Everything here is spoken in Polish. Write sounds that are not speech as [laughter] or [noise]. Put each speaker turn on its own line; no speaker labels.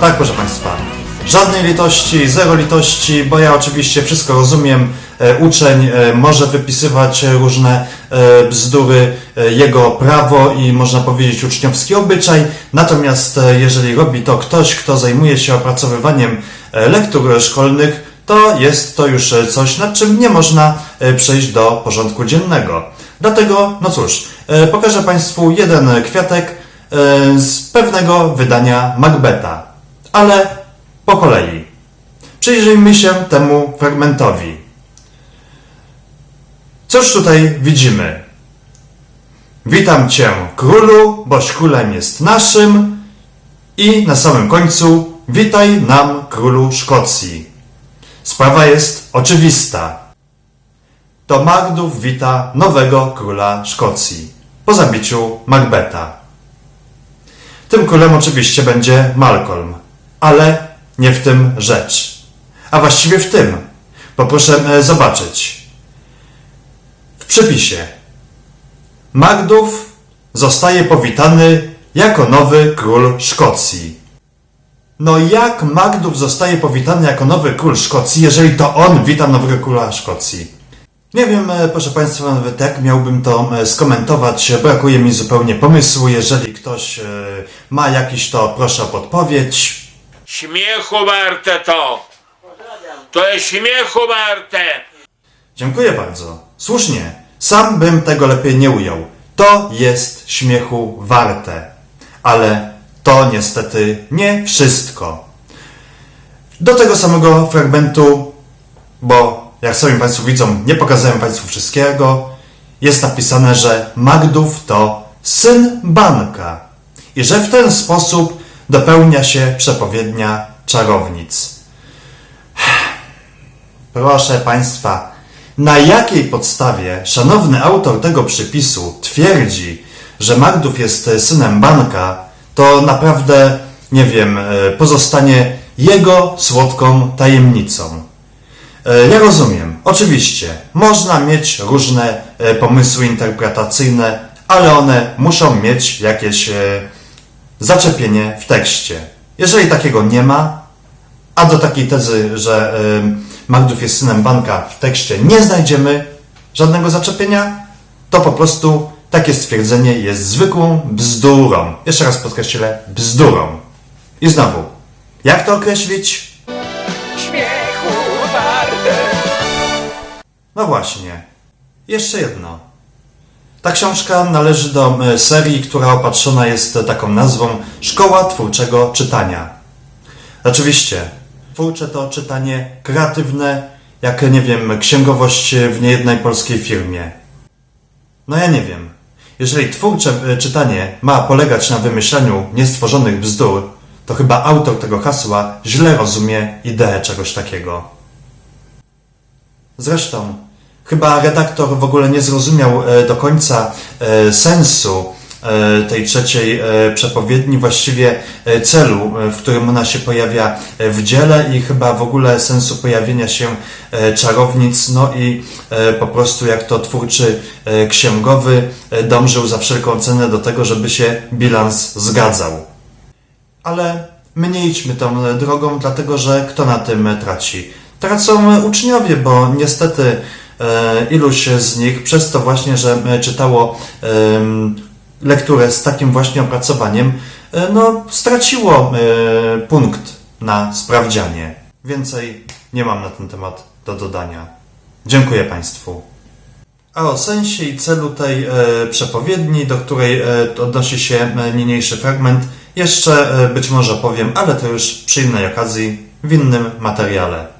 Tak, proszę Państwa. Żadnej litości, zero litości, bo ja oczywiście wszystko rozumiem. E, Uczeń e, może wypisywać różne e, bzdury, jego prawo i można powiedzieć uczniowski obyczaj. Natomiast jeżeli robi to ktoś, kto zajmuje się opracowywaniem lektur szkolnych, to jest to już coś, nad czym nie można przejść do porządku dziennego. Dlatego, no cóż, pokażę Państwu jeden kwiatek z pewnego wydania Macbeta, ale po kolei. Przyjrzyjmy się temu fragmentowi. Cóż tutaj widzimy? Witam Cię, królu, boś królem jest naszym i na samym końcu witaj nam, królu Szkocji. Sprawa jest oczywista. To Magdów wita nowego króla Szkocji po zabiciu Macbeta. Tym królem oczywiście będzie Malcolm, ale nie w tym rzecz. A właściwie w tym. Poproszę e, zobaczyć. W przepisie. Magdów zostaje powitany jako nowy król Szkocji. No jak Magdów zostaje powitany jako nowy król Szkocji, jeżeli to on wita nowego króla Szkocji? Nie wiem, e, proszę Państwa, nawet jak miałbym to e, skomentować. Brakuje mi zupełnie pomysłu. Jeżeli ktoś e, ma jakiś, to proszę o podpowiedź.
Śmiechu warte to! To jest śmiechu warte!
Dziękuję bardzo. Słusznie. Sam bym tego lepiej nie ujął. To jest śmiechu warte. Ale to niestety nie wszystko. Do tego samego fragmentu, bo jak sami Państwo widzą, nie pokazałem Państwu wszystkiego, jest napisane, że Magdów to syn Banka i że w ten sposób dopełnia się przepowiednia czarownic. [sighs] Proszę Państwa, na jakiej podstawie szanowny autor tego przypisu twierdzi, że Magdów jest synem Banka, to naprawdę, nie wiem, e, pozostanie jego słodką tajemnicą. E, Ja rozumiem, oczywiście, można mieć różne e, pomysły interpretacyjne, ale one muszą mieć jakieś e, zaczepienie w tekście. Jeżeli takiego nie ma, a do takiej tezy, że Magdów jest synem banka w tekście nie znajdziemy żadnego zaczepienia, to po prostu takie stwierdzenie jest zwykłą bzdurą. Jeszcze raz podkreślę, bzdurą. I znowu, jak to określić?
śmiechu
No właśnie. Jeszcze jedno. Ta książka należy do e, serii, która opatrzona jest taką nazwą Szkoła Twórczego Czytania. Oczywiście, twórcze to czytanie kreatywne, jak nie wiem, księgowość w niejednej polskiej firmie. No ja nie wiem. Jeżeli twórcze e, czytanie ma polegać na wymyśleniu niestworzonych bzdur, to chyba autor tego hasła źle rozumie ideę czegoś takiego. Zresztą, chyba redaktor w ogóle nie zrozumiał e, do końca e, sensu e, tej trzeciej przepowiedni, właściwie celu, w którym ona się pojawia w dziele i chyba w ogóle sensu pojawienia się czarownic, no i po prostu jak to twórczy księgowy dążył za wszelką cenę do tego, żeby się bilans zgadzał. Ale my nie idźmy tą drogą, dlatego że kto na tym traci? Tracą uczniowie, bo niestety iluś z nich przez to właśnie, że e, czytało lekturę z takim właśnie opracowaniem, e, no straciło e, punkt na sprawdzianie. Więcej nie mam na ten temat do dodania. Dziękuję Państwu. A o sensie i celu tej e, przepowiedni, do której e, odnosi się e, niniejszy fragment, jeszcze e, być może powiem, ale to już przy innej okazji, w innym materiale.